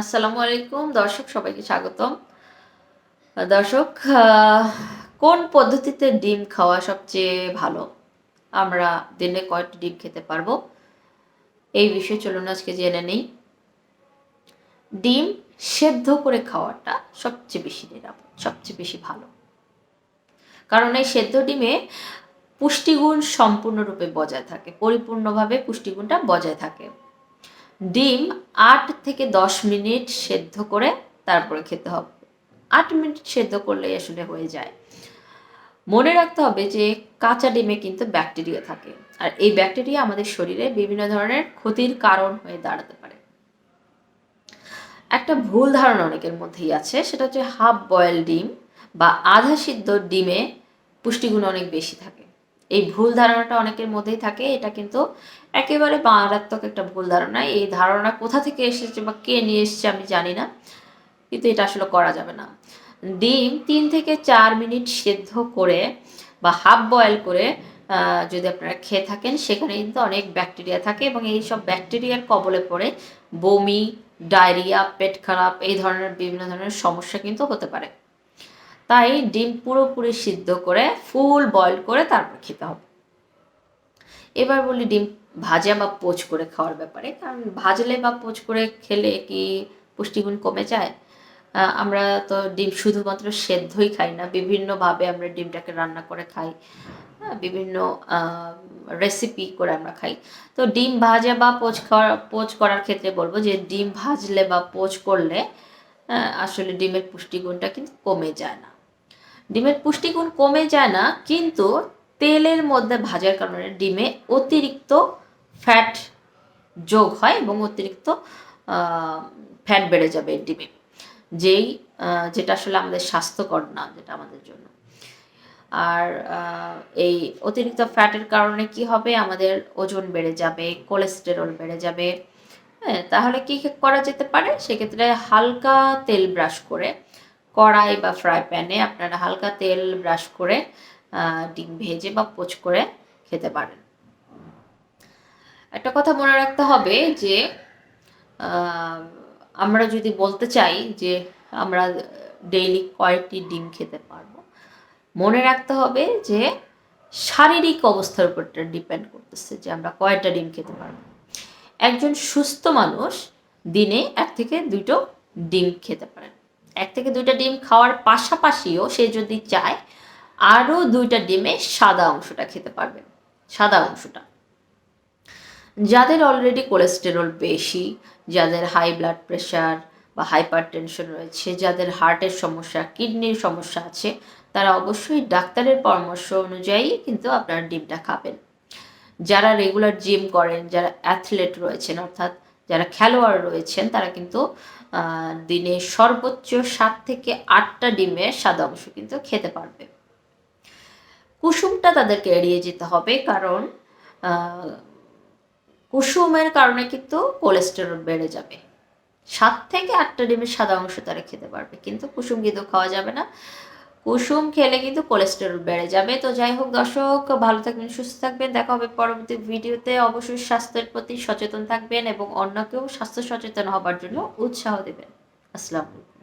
আসসালামু আলাইকুম। দর্শক, সবাইকে স্বাগতম। দর্শক কোন পদ্ধতিতে ডিম খাওয়া সবচেয়ে ভালো? আমরা দিনে কয়টি ডিম খেতে পারব? এই বিষয়ে চলুন আজকে জেনে নেই। ডিম সেদ্ধ করে খাওয়াটা সবচেয়ে বেশি নিরাপদ, সবচেয়ে বেশি ভালো। কারণ এই সেদ্ধ ডিমে পুষ্টিগুণ সম্পূর্ণরূপে বজায় থাকে, পরিপূর্ণভাবে পুষ্টিগুণটা বজায় থাকে। ডিম আট থেকে দশ মিনিট সেদ্ধ করে তারপরে খেতে হবে। আট মিনিট সেদ্ধ করলেই আসলে হয়ে যায়। মনে রাখতে হবে যে কাঁচা ডিমে কিন্তু ব্যাকটেরিয়া থাকে। আর এই ব্যাকটেরিয়া আমাদের শরীরে বিভিন্ন ধরনের ক্ষতির কারণ হয়ে দাঁড়াতে পারে। একটা ভুল ধারণা অনেকের মধ্যেই আছে, সেটা হচ্ছে হাফ বয়েল ডিম বা আধা সিদ্ধ ডিমে পুষ্টিগুণ অনেক বেশি থাকে। এই ভুল ধারণাটা অনেকের মধ্যেই থাকে, এটা কিন্তু একেবারে মারাত্মক একটা ভুল ধারণা। এই ধারণা কোথা থেকে এসেছে বা কে নিয়ে এসেছে আমি জানি না, কিন্তু এটা আসলে করা যাবে না। ডিম তিন থেকে চার মিনিট সেদ্ধ করে বা হাফ বয়েল করে যদি আপনারা খেয়ে থাকেন, সেখানে কিন্তু অনেক ব্যাকটেরিয়া থাকে এবং এই সব ব্যাকটেরিয়ার কবলে পড়ে বমি, ডায়রিয়া পেট খারাপ এই ধরনের বিভিন্ন ধরনের সমস্যা কিন্তু হতে পারে। তাই ডিম পুরোপুরি সিদ্ধ করে ফুল বয়েল করে তারপর খেতে হবে। এবার বলি ডিম ভাজা বা পোচ করে খাওয়ার ব্যাপারে কারণ ভাজলে বা পোচ করে খেলে কি পুষ্টিগুণ কমে যায়? আমরা তো ডিম শুধুমাত্র সেদ্ধই খাই না বিভিন্নভাবে আমরা ডিমটাকে রান্না করে খাই হ্যাঁ, বিভিন্ন রেসিপি করে আমরা খাই। তো ডিম ভাজা বা পোচ খাওয়ার পোচ করার ক্ষেত্রে বলব যে ডিম ভাজলে বা পোচ করলে আসলে ডিমের পুষ্টিগুণটা কিন্তু কমে যায় না। ডিমের পুষ্টিগুণ কমে যায় না, কিন্তু তেলের মধ্যে ভাজার কারণে ডিমে অতিরিক্ত ফ্যাট যোগ হয় এবং অতিরিক্ত ফ্যাট বেড়ে যাবে ডিমে। যেই যেটা আসলে আমাদের স্বাস্থ্যকর না, যেটা আমাদের জন্য। আর এই অতিরিক্ত ফ্যাটের কারণে কি হবে? আমাদের ওজন বেড়ে যাবে কোলেস্টেরল বেড়ে যাবে। হ্যাঁ তাহলে কি করা যেতে পারে? সেক্ষেত্রে হালকা তেল ব্রাশ করে কড়াই বা ফ্রাই প্যানে আপনারা হালকা তেল ব্রাশ করে ডিম ভেজে বা পোচ করে খেতে পারেন। একটা কথা মনে রাখতে হবে যে আমরা যদি বলতে চাই যে, আমরা ডেইলি কয়টি ডিম খেতে পারব, মনে রাখতে হবে যে, শারীরিক অবস্থার উপর ডিপেন্ড করতেছে যে, আমরা কয়টা ডিম খেতে পারব। একজন সুস্থ মানুষ দিনে এক থেকে দুটো ডিম খেতে পারেন। এক থেকে দুইটা ডিম খাওয়ার পাশাপাশিও সে যদি চায়, আরও দুইটা ডিমে সাদা অংশটা খেতে পারবে, সাদা অংশটা। যাদের অলরেডি কোলেস্টেরল বেশি, যাদের হাই ব্লাড প্রেশার বা হাইপার টেনশন রয়েছে, যাদের হার্টের সমস্যা কিডনির সমস্যা আছে, তারা অবশ্যই ডাক্তারের পরামর্শ অনুযায়ী কিন্তু আপনারা ডিমটা খাবেন। যারা রেগুলার জিম করেন, যারা অ্যাথলেট রয়েছেন, অর্থাৎ যারা খেলোয়াড় রয়েছেন, তারা কিন্তু দিনে সর্বোচ্চ সাত থেকে আটটা ডিমের সাদা অংশ কিন্তু খেতে পারবে। কুসুমটা তাদেরকে এড়িয়ে যেতে হবে কারণ কুসুমের কারণে কিন্তু কোলেস্টেরল বেড়ে যাবে। সাত থেকে আটটা ডিমের সাদা অংশ তারা খেতে পারবে, কিন্তু কুসুম কিন্তু খাওয়া যাবে না। কুসুম খেলে কিন্তু কোলেস্টেরল বেড়ে যাবে। তো যাই হোক দর্শক, ভালো থাকবেন, সুস্থ থাকবেন। দেখা হবে পরবর্তী ভিডিওতে। অবশ্যই স্বাস্থ্যের প্রতি সচেতন থাকবেন এবং অন্যকেও স্বাস্থ্য সচেতন হবার জন্য উৎসাহ দেবেন। আসসালামু আলাইকুম।